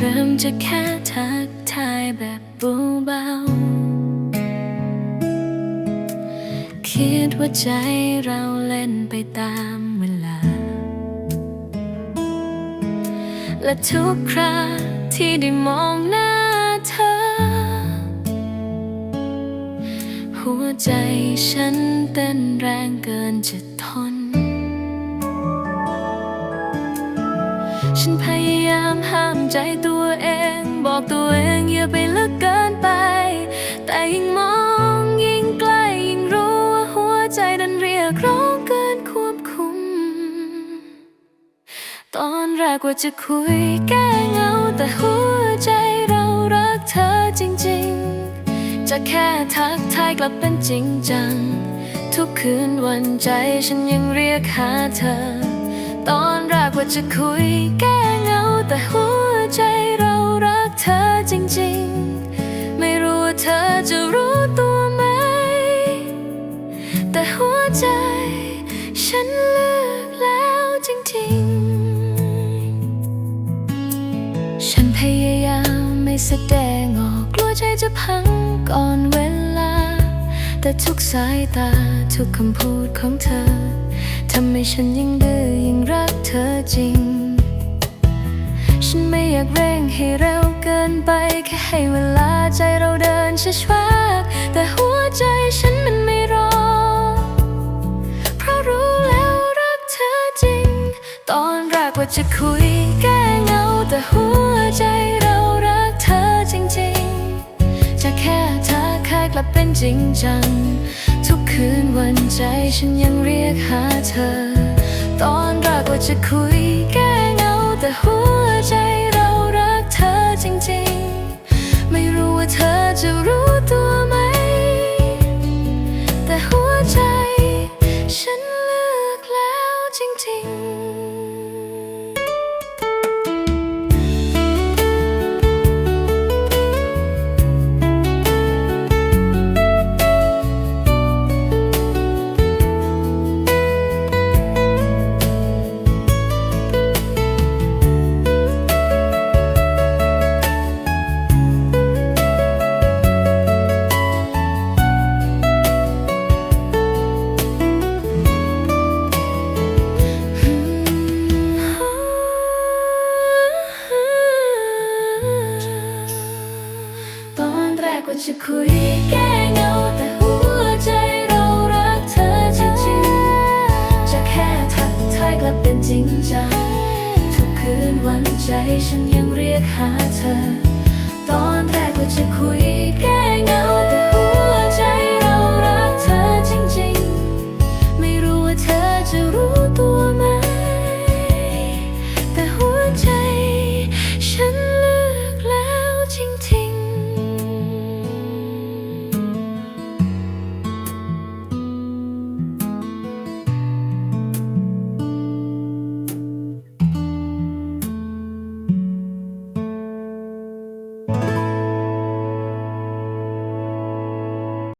เริ่มจะแค่ทักทายแบบเบาๆคิดว่าใจเราเล่นไปตามเวลา และทุกคราที่ได้มองหน้าเธอ หัวใจฉันเต้นแรงเกินจะทน ฉันพยายามห้ามใจตัวเอง บอกตัวเองอย่าไปเลึกเกินไป แต่ยิ่งมองยิ่งใกล้ยิ่งรู้ว่าหัวใจดันเรียกร้องเกินควบคุม ตอนแรกว่าจะคุยแก้เงาแต่หัวใจเรารักเธอจริงๆ จะแค่ทักทายกลับเป็นจริงจัง ทุกคืนวันใจฉันยังเรียกหาเธอ ตอน ว่าจะคุยแก้เหงา แต่หัวใจเรารักเธอจริงๆ ไม่รู้ว่าเธอจะรู้ตัวไหม แต่หัวใจฉันเลือกแล้วจริงๆ ฉันพยายามไม่แสดงออกกลัวใจจะพังก่อนเวลา แต่ทุกสายตาทุกคำพูดของเธอทำให้ฉันยิ่งดื้อยิ่งรักเธอ จริง ฉันไม่อยากเร่งให้เร็วเกินไป แค่ให้เวลาใจเราเดินช้าๆแต่หัวใจฉันมันไม่รอ เพราะรู้แล้วรักเธอจริง ตอนแรกว่าจะคุยแก้เหงาแต่หัวใจเรารักเธอจริงๆ จะแค่ทักทายกลับเป็นจริงจัง ทุกคืนวันใจฉันยังเรียกหาเธอตอน จะคุยแก้เหงาแต่หัวใจเรารักเธอจริงๆ ไม่รู้ว่าเธอจะรู้ตัวไหม แต่หัวใจฉันเลือกแล้วจริงๆ จะคุยแก้เงาแต่หัวใจเรารักเธอจริงๆ จะแค่ทักทายกลับเป็นจริงจัง ทุกคืนวันใจฉันยังเรียกหาเธอ